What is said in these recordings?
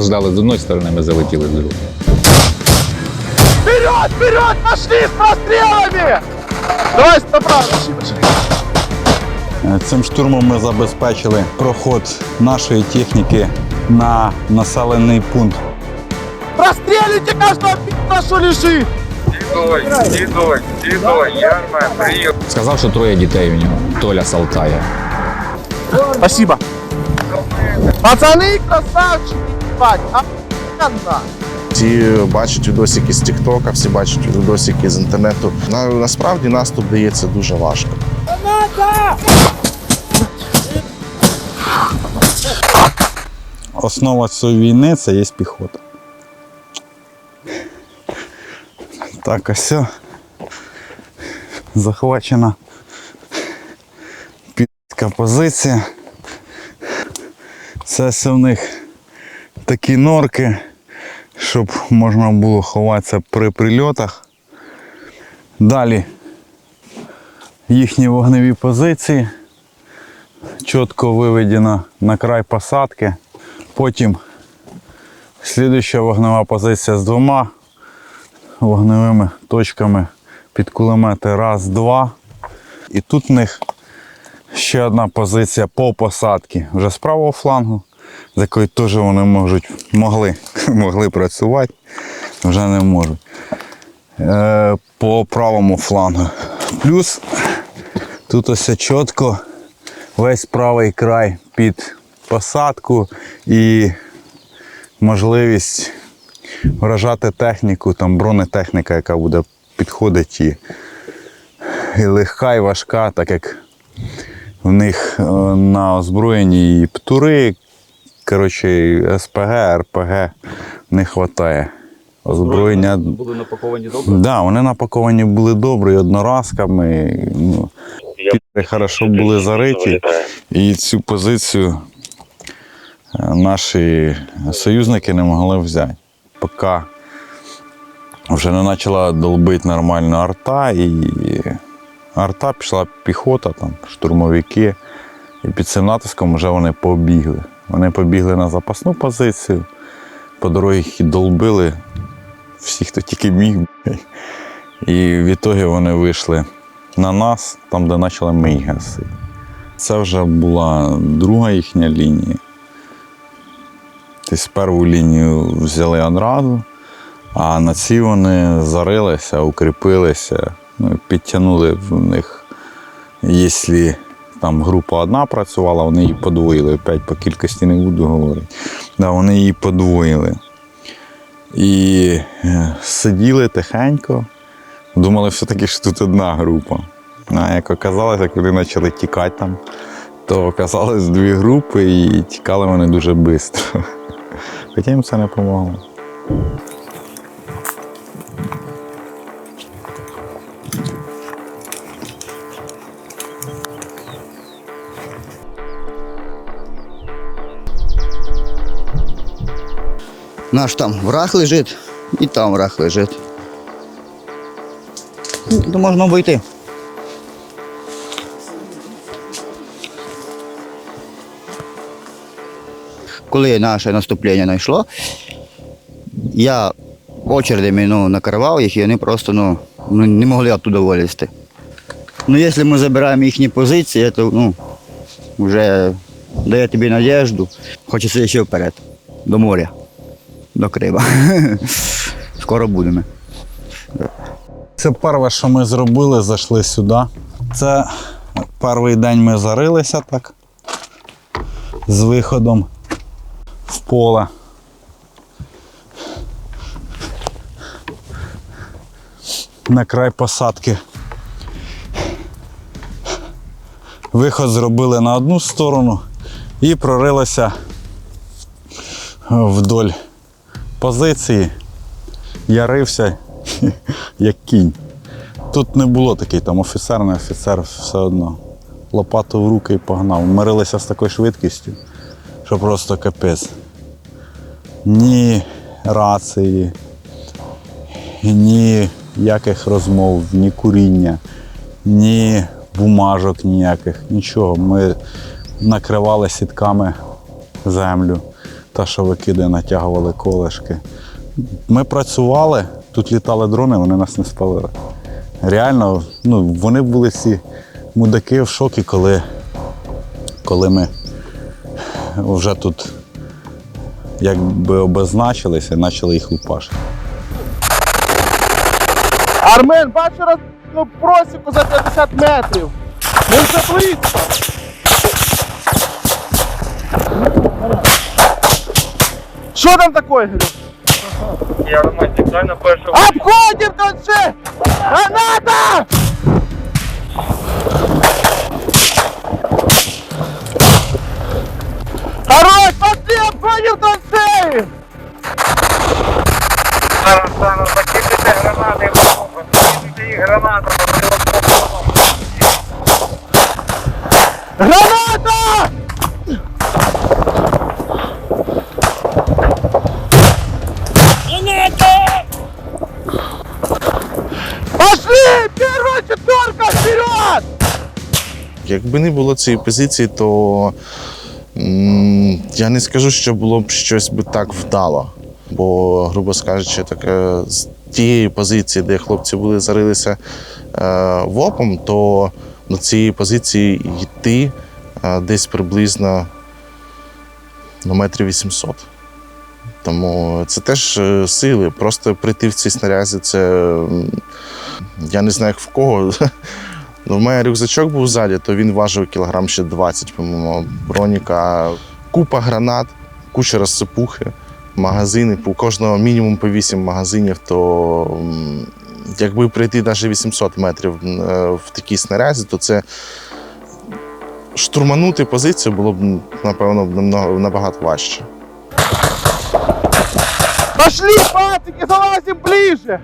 Нас ждали з одної сторони, ми залетіли з другої. Вперед, вперед, пошли с прострелами! Давай, направо, пошли, пошли. Е, Цим штурмом ми забезпечили проход нашої техніки на населений пункт. Простреливайте каждого пи***а, что лежит! Дідой, дідой, дідой, ярма, прийом. Сказав, що троє дітей у нього. Толя з Алтая. Спасибо. Пацаны, красавчики, ебать, охуенно. Всі бачать відосики з Тіктока, всі бачать відосики з інтернету. На, насправді наступ дається дуже важко. Основа цієї війни це є піхота. Так, ось. Захвачена підка позиція. Це все в них такі норки, щоб можна було ховатися при прильотах. Далі їхні вогневі позиції чітко виведено на край посадки. Потім слідуюча вогнева позиція з двома вогневими точками під кулемети раз, два. І тут в них ще одна позиція по посадці вже з правого флангу, з якої теж вони можуть, могли, могли працювати, вже не можуть. Е, по правому флангу. Плюс тут ось чітко весь правий край під посадку і можливість вражати техніку, там бронетехніка, яка буде підходити і легка, і важка, так як в них е, на озброєнні і птури, коротше, СПГ, РПГ не вистачає. Озброєння Були напаковані добре. Да, вони напаковані були добре і одноразками. Ну, підри хорошо були зариті. І цю позицію е, наші союзники не могли взяти. Поки вже не почала долбити нормально арта, і арта пішла піхота, там, штурмовики. І під цим натиском вже вони побігли. Вони побігли на запасну позицію, по дорозі їх долбили всі, хто тільки міг. І в ітогі вони вийшли на нас, там, де почали ми їх гасити. Це вже була друга їхня лінія. Тобто першу лінію взяли одразу, а на цій вони зарилися, укріпилися, ну, підтягнули в них, якщо там група одна працювала, вони її подвоїли. Опять по кількості не буду говорити. Да, вони її подвоїли. І е, сиділи тихенько, думали все-таки, що тут одна група. А як оказалося, коли почали тікати там, то оказалось дві групи і тікали вони дуже швидко. Хоча їм це не допомогло. Наш там враг лежить і там враг лежить. Ну, То можна обійти. Коли наше наступлення знайшло, я очередями ну, накривав їх і вони просто ну, ну, не могли оттуда вилізти. Ну, якщо ми забираємо їхні позиції, то ну, вже дає тобі надіжду. Хочеться ще вперед, до моря до Крима. Скоро будемо. Це перше, що ми зробили, зайшли сюди. Це перший день ми зарилися так. З виходом в поле. На край посадки. Виход зробили на одну сторону і прорилися вдоль позиції. Я рився як кінь. Тут не було такий там офіцер, не офіцер, все одно. Лопату в руки і погнав. Мирилися з такою швидкістю, що просто капець. Ні рації, ні яких розмов, ні куріння, ні бумажок ніяких, нічого. Ми накривали сітками землю, та, що викидає, натягували колешки. Ми працювали, тут літали дрони, вони нас не спалили. Реально, ну, вони були всі мудаки в шокі, коли, коли ми вже тут якби обозначилися і почали їх лупашити. Армен, бачу ну, просіку за 50 метрів. Він вже близько. Що там говорю? Я романтик, дай на. Обходим траншею! Граната! Хорош, пошли, обходим траншею! Зараз, зараз, закидайте гранати, закидайте їх гранатами. Граната! Якби не було цієї позиції, то я не скажу, що було б щось би так вдало. Бо, грубо скажучи, таке з тієї позиції, де хлопці були зарилися е, вопом, то до цієї позиції йти е, десь приблизно на метрів 800. Тому це теж е, сили. Просто прийти в цій снарязі, це я не знаю, в кого. Ну, в мене рюкзачок був ззаді, то він важив кілограм ще 20, по-моєму, броніка, купа гранат, куча розсипухи, магазини, у кожного мінімум по 8 магазинів, то якби прийти навіть 800 метрів е, в такій снарязі, то це штурманути позицію було б, напевно, набагато важче. Пошли, пацики, залазим ближе!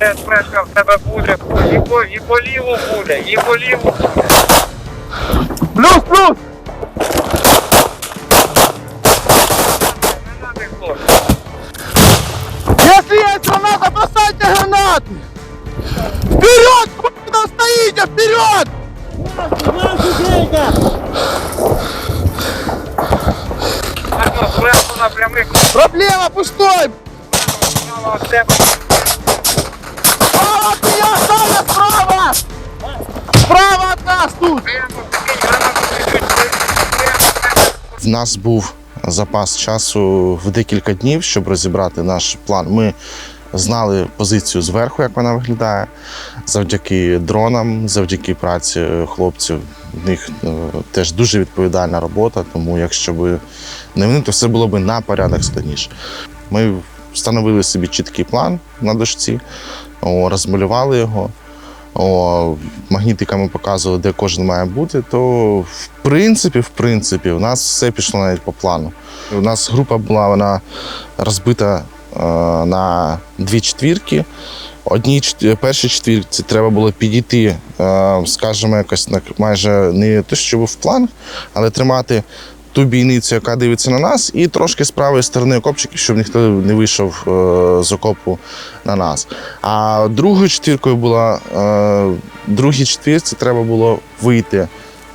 руку там де спешка в тебе буде, і по, і по ліву буде, і по ліву. Плюс, плюс! Не надо, хлопці. Если есть граната, бросайте гранаты! Вперед! Куда стоите? Вперед! Ладно, зверху на прямих Проблема пустой! право від тебе. Меня, Саня, справа! Справа от нас тут! В нас був запас часу в декілька днів, щоб розібрати наш план. Ми знали позицію зверху, як вона виглядає. Завдяки дронам, завдяки праці хлопців. В них е, теж дуже відповідальна робота, тому якщо б не вони, то все було б на порядок складніше. Ми встановили собі чіткий план на дошці, о, розмалювали його. О, магнітиками показували, де кожен має бути, то в принципі, в принципі, у нас все пішло навіть по плану. У нас група була вона розбита е, на дві четвірки. Одній першій четвірці треба було підійти, е, скажімо, якось майже не те, що був план, але тримати ту бійницю, яка дивиться на нас, і трошки з правої сторони окопчиків, щоб ніхто не вийшов е, з окопу на нас. А другою четвіркою була е, другій четвірці треба було вийти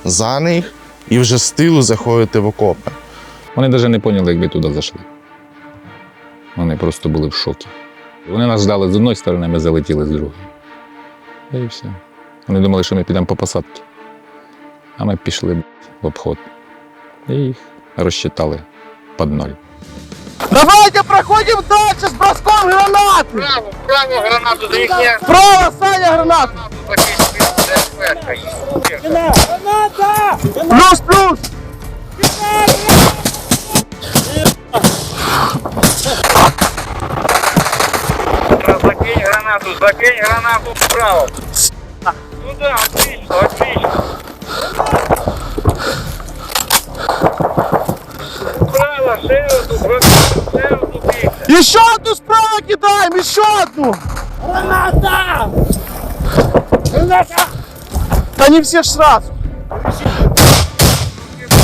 за них і вже з тилу заходити в окопи. Вони навіть не поняли, як ми туди зайшли. Вони просто були в шокі. Вони нас ждали з одної сторони, ми залетіли з другої. І все. Вони думали, що ми підемо по посадці. А ми пішли в обход. І їх розчитали під ноль. Давайте проходим дальше с броском гранаты! Право, право гранату, за їхня Справа, Саня, гранату! закинь, Плюс, плюс! Закинь гранату, закинь гранату вправо. Ну отлично, отлично. Кидала, ще одну. Еще одну справа кидаємо, еще одну! Граната! Граната! Да не все ж сразу!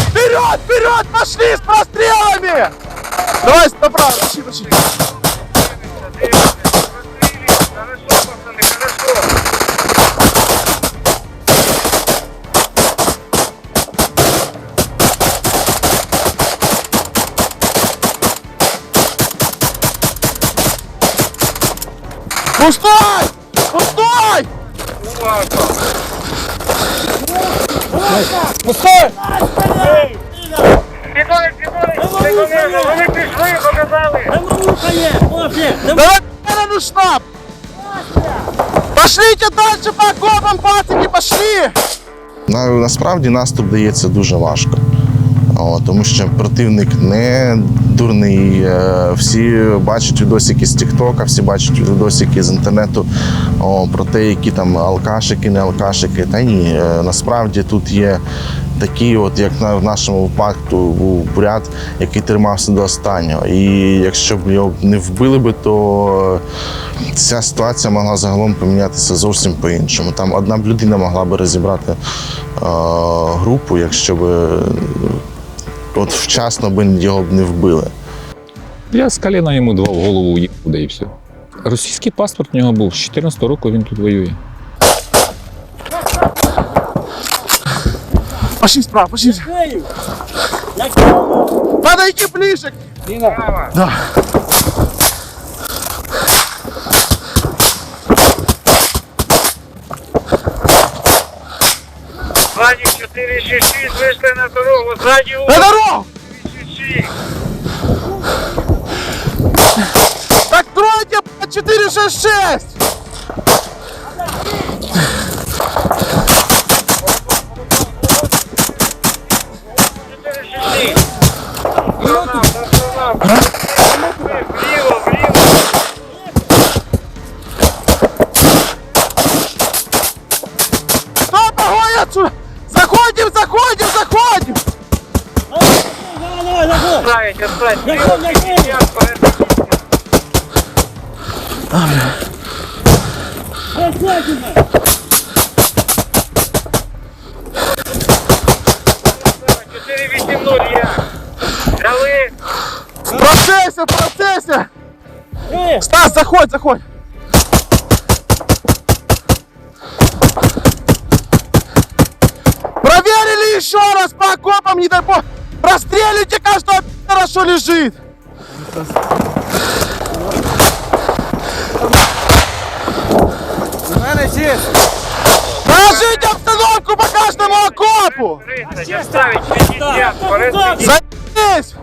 Вперед, вперед, пошли с прострелами! Давай направо, тащи, тащи. Уважно. Пустой! Підори, підори, підори, вони пішли, показали. Давай, на штаб! Пошлите дальше по окопам, пацики, пошли! На, насправді наступ дається дуже важко. Тому що противник не дурний. е, Всі бачать відосики з Тіктока, всі бачать відосики з інтернету про те, які там алкашики, не алкашики. Та ні, е, насправді тут є такі, от як на, в нашому випадку був бурят, який тримався до останнього. І якщо б його не вбили би, то ця ситуація могла загалом помінятися зовсім по-іншому. Там одна б людина могла би розібрати е, групу, якщо б е, от вчасно б його б не вбили. Я з коліна йому два в голову їхав, да і все. Російський паспорт в нього був. З 14 року він тут воює. Пошли справа, пошли. Надо идти ближе. Право. Ззаді 466 вийшли на дорогу, ззаді На дорогу! 466. Так тройте, по 466! Оставить, оставить. Вліво, вліво, вперед. Чотири вісім нуль є. Дали. В процессе, в процессе! Стас, заходь, заходь! Проверили еще раз по окопам, не дай бог! Простреливайте каждого что лежит! Положите обстановку по каждому окопу! 30, оставить 50, вперед. Заебись!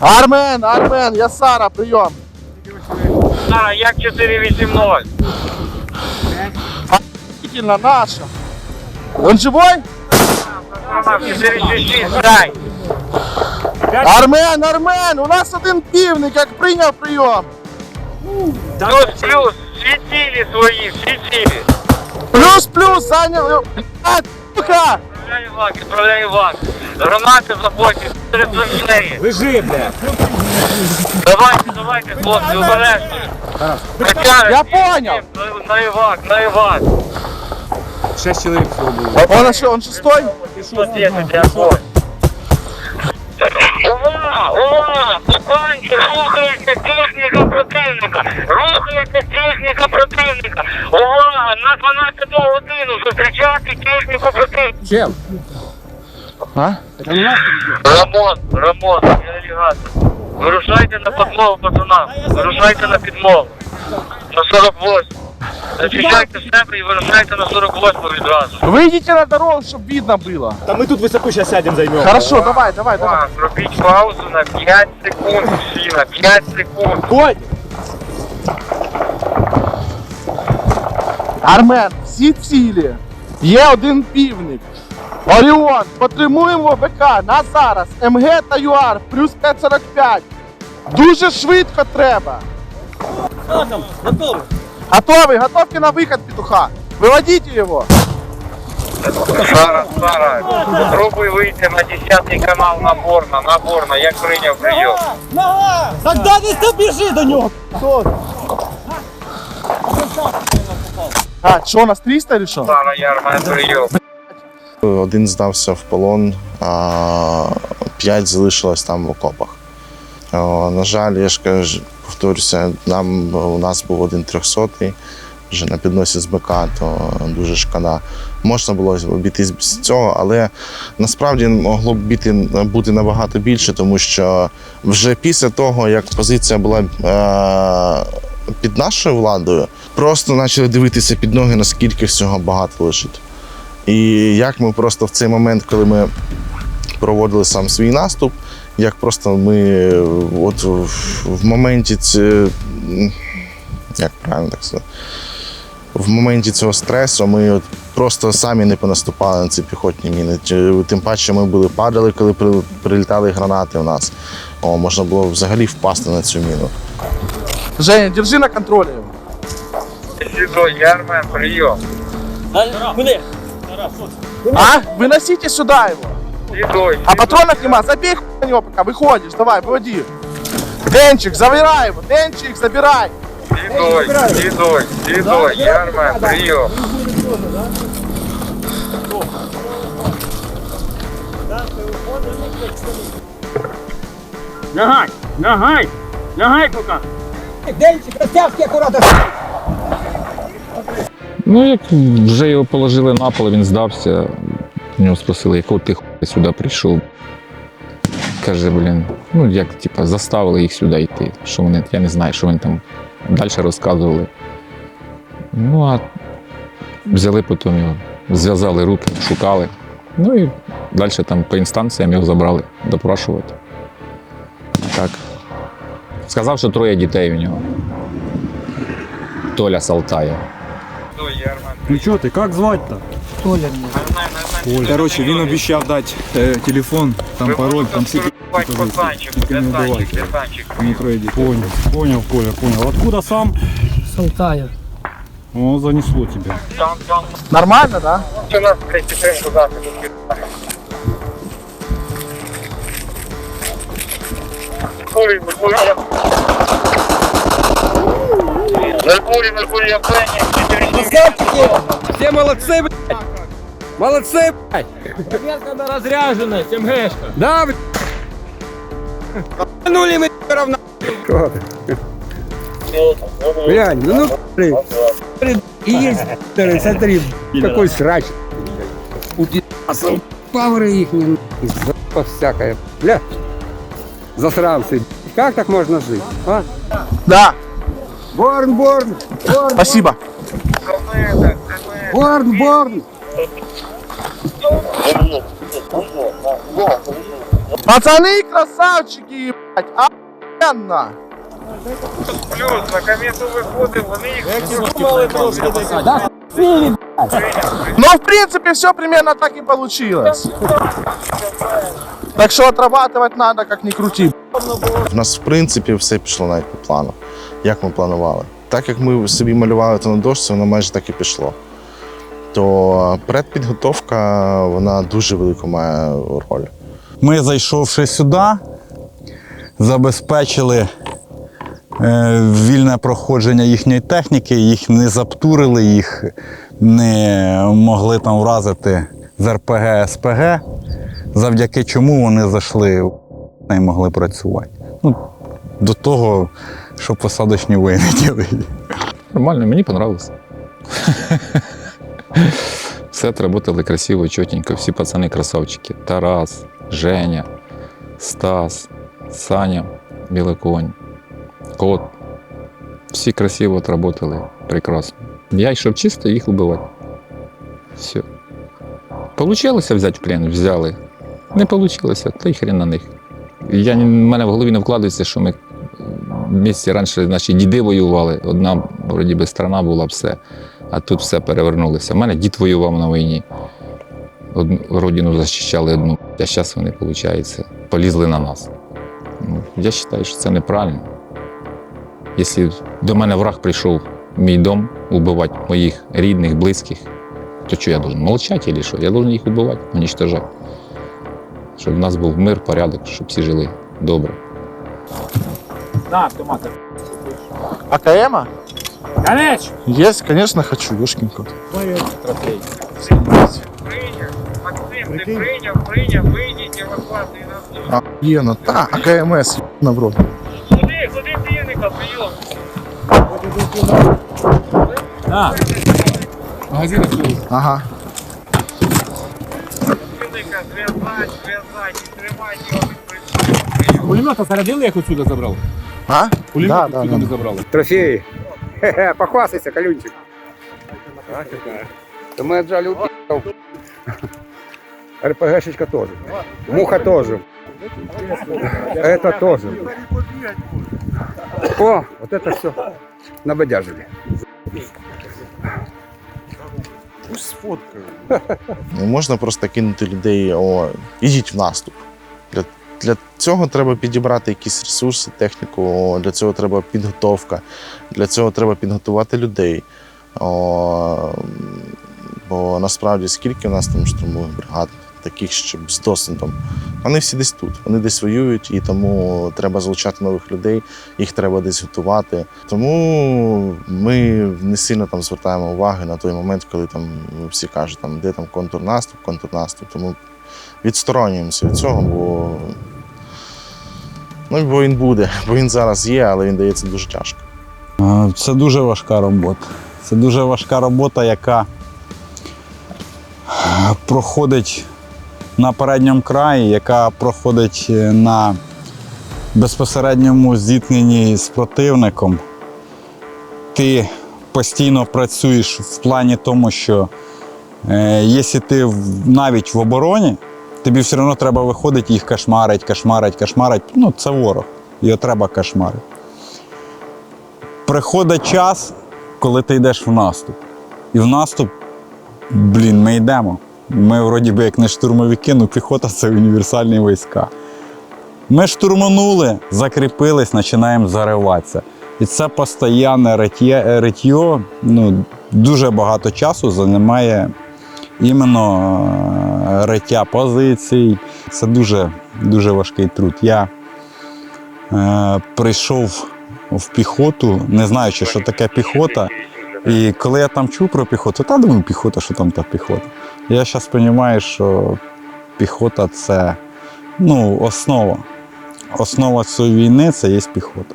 Армен, Армен, я Сара, прием. Сара, як 480. Действительно, наша. Он живой? 466, дай. Армен, Армен, у нас один півник, як прийняв прийом. Плюс, плюс, всі цілі свої, всі цілі. Плюс-плюс, зайняв. А, сука! Відправляю вак, відправляю вак. Гранати в заході, серед неї. Лежи, бля. Давайте, давайте, хлопці, обережно. Я понял. На, на Івак, на Івак. Шесть чоловік всього було. Он що, он шестой? Що здесь, огонь. Увага! Увага! Оконче, рухається техніка противника! Рухається техніка противника! Увага! На 12 годину зустрічати техніку противника! Чел, А? Рамон, Рамон, я алігатор. Вирушайте на підмогу пацанам. Вирушайте на підмогу. На 48. Зачищайте себе і вирушайте на 48 відразу. Выйдите на дорогу, щоб видно было. Та ми тут високо зараз сядемо, займемо. Хорошо, давай, давай, давай. Так, Зробіть паузу на 5 секунд, всі на 5 секунд. Ходь! Армен, всі цілі. Є один півник. Оріон, потримуємо ВК на зараз. МГ та ЮАР плюс 545. Дуже швидко треба. Готовий, готовки на виход петуха. Виводіть його. Зараз, зараз. Пробуй вийти на 10 канал наборно, наборно, як прийняв прийом. Тогда не біжи до нього! А, що, у нас 300 или що? Зараз Ярман прийом. Один здався в полон, а п'ять залишилось там в окопах. О, на жаль, я ж кажу, повторюся, нам у нас був один трьохсотий вже на підносі з БК, то дуже шкода. Можна було обійтись без цього, але насправді могло б бути, бути набагато більше, тому що вже після того, як позиція була е, під нашою владою, просто почали дивитися під ноги, наскільки всього багато лежить. І як ми просто в цей момент, коли ми проводили сам свій наступ, як просто ми от в, в моменті ці, як правильно так сказати, в моменті цього стресу ми от просто самі не понаступали на ці піхотні міни. Тим паче ми були падали, коли при- прилітали гранати в нас. О, можна було взагалі впасти на цю міну. Женя, держи на. Сідо, Ярмен, прийом. А? Выносите сюда его. Сідо, А патронов нема, забей хуй на него пока, выходишь, давай, выводи. Денчик, забирай его, Денчик, забирай. сідо, сідо, сідо, Ярмен, прийом. Лягай, лягай, лягай пока. Денчик, розтяжки акуратно. Ну, як вже його положили на пол, він здався. У нього спросили, якого ти хуя сюди прийшов. Каже, блін, ну як, типа, заставили їх сюди йти. Що вони, я не знаю, що вони там далі розказували. Ну, а взяли потім його, зв'язали руки, шукали. Ну і далі там по інстанціям його забрали допрашувати. Так. Сказав, що троє дітей у нього. Толя Салтая. Ну що ти, як звати-то? Короче, він обіцяв дати е, телефон, там пароль, там всі Пацанчик, Тільки не пацанчик, давайте. пацанчик. не троє дітей. Понял, понял, Коля, понял. Откуда сам? Салтая. О, занесло тебе. Там, там, Нормально, да? що нас, блядь, тихенько захисту Ой, Меркурій. Меркурій, Меркурій, я пені, 4 Все молодцы, блядь. Молодцы, блядь. Ветка на разряженность, МГшка. Да, блядь. Нули мы равно. Глянь, ну, ну, блин. И есть, смотри, какой срач. У пи***сов павры их не запа всякое. Бля, засранцы. Как так можно жить, а? Да, Борн, борн, борн, спасибо. борн, борн. Пацаны, красавчики, ебать, охуенно. Плюс, на комету виходив, вони їх Но в принципе все примерно так и получилось. Так что отрабатывать надо, как ни крути. В нас, в принципі, все пішло навіть по плану, як ми планували. Так як ми собі малювали то на дошці, воно майже так і пішло. То предпідготовка вона дуже велику має роль. Ми, зайшовши сюди, забезпечили е, вільне проходження їхньої техніки, їх не заптурили, їх не могли там вразити з РПГ, СПГ, завдяки чому вони зайшли і могли працювати. Ну, до того, що посадочні воїни діли. Нормально, мені понравилось. Все отработали красиво, чотенько, всі пацани красавчики. Тарас, Женя, Стас, Саня, Білоконь, Кот. Всі красиво отработали, прекрасно. Я йшов чисто їх убивати. Все. Получилося взяти в плен, взяли. Не вийшло, та й хрен на них. Я, в мене в голові не вкладається, що ми в місті раніше наші діди воювали, одна вроді би страна була все, а тут все перевернулося. У мене дід воював на війні. Одну родину захищали одну, а зараз вони, виходить, полізли на нас. Ну, я вважаю, що це неправильно. Якщо до мене враг прийшов в мій дом убивати моїх рідних, близьких, то що я должен молчати чи що? Я должен їх убивати, уничтожати. Щоб в нас був мир, порядок, щоб всі жили добре. На, автомат. АКМ? Конеч! Есть, конечно, хочу, ёшкин кот. Твоє трофей. прийняв. Ти прийняв, прийняв, вийдіть, евакуацію на Охуєнно. Та, АКМС, на в рот. Куди, куди півника, прийом? Ага. Півника, зв'язать, зв'язать, і тримайте його від причини. Пулемета зарядили, як отсюда забрав? А? Пулемет Да, отсюда да, да. не забрали. Трофеи. Хе-хе, похвастайся, колюнчик. Да мы отжали у пи***ов. РПГшечка тоже. Муха тоже. Это тоже. О, вот это все набодяжили. Не можна просто кинути людей, о, ідіть в наступ. Для, цього треба підібрати якісь ресурси, техніку, для цього треба підготовка, для цього треба підготувати людей. О, бо насправді скільки у нас там штурмових бригад, таких, щоб з досвідом. Вони всі десь тут, вони десь воюють, і тому треба залучати нових людей, їх треба десь готувати. Тому ми не сильно там звертаємо уваги на той момент, коли там всі кажуть, там, де там контрнаступ, контрнаступ. Тому відсторонюємося від цього, бо, ну, бо він буде, бо він зараз є, але він дається дуже тяжко. Це дуже важка робота. Це дуже важка робота, яка проходить на передньому краї, яка проходить е, на безпосередньому зіткненні з противником. Ти постійно працюєш в плані тому, що е, якщо ти навіть в обороні, тобі все одно треба виходити їх кошмарить, кошмарить, кошмарить. Ну, це ворог. Його треба кошмарити. Приходить час, коли ти йдеш в наступ. І в наступ, блін, ми йдемо. Ми вроді би як не штурмовики, ну піхота це універсальні війська. Ми штурманули, закріпились, починаємо зариватися. І це ритє, ритьо, ну, дуже багато часу займає іменно риття позицій. Це дуже, дуже важкий труд. Я е, прийшов в піхоту, не знаючи, що таке піхота. І коли я там чув про піхоту, та думаю, піхота, що там та піхота. Я зараз розумію, що піхота це ну, основа. Основа цієї війни це є піхота.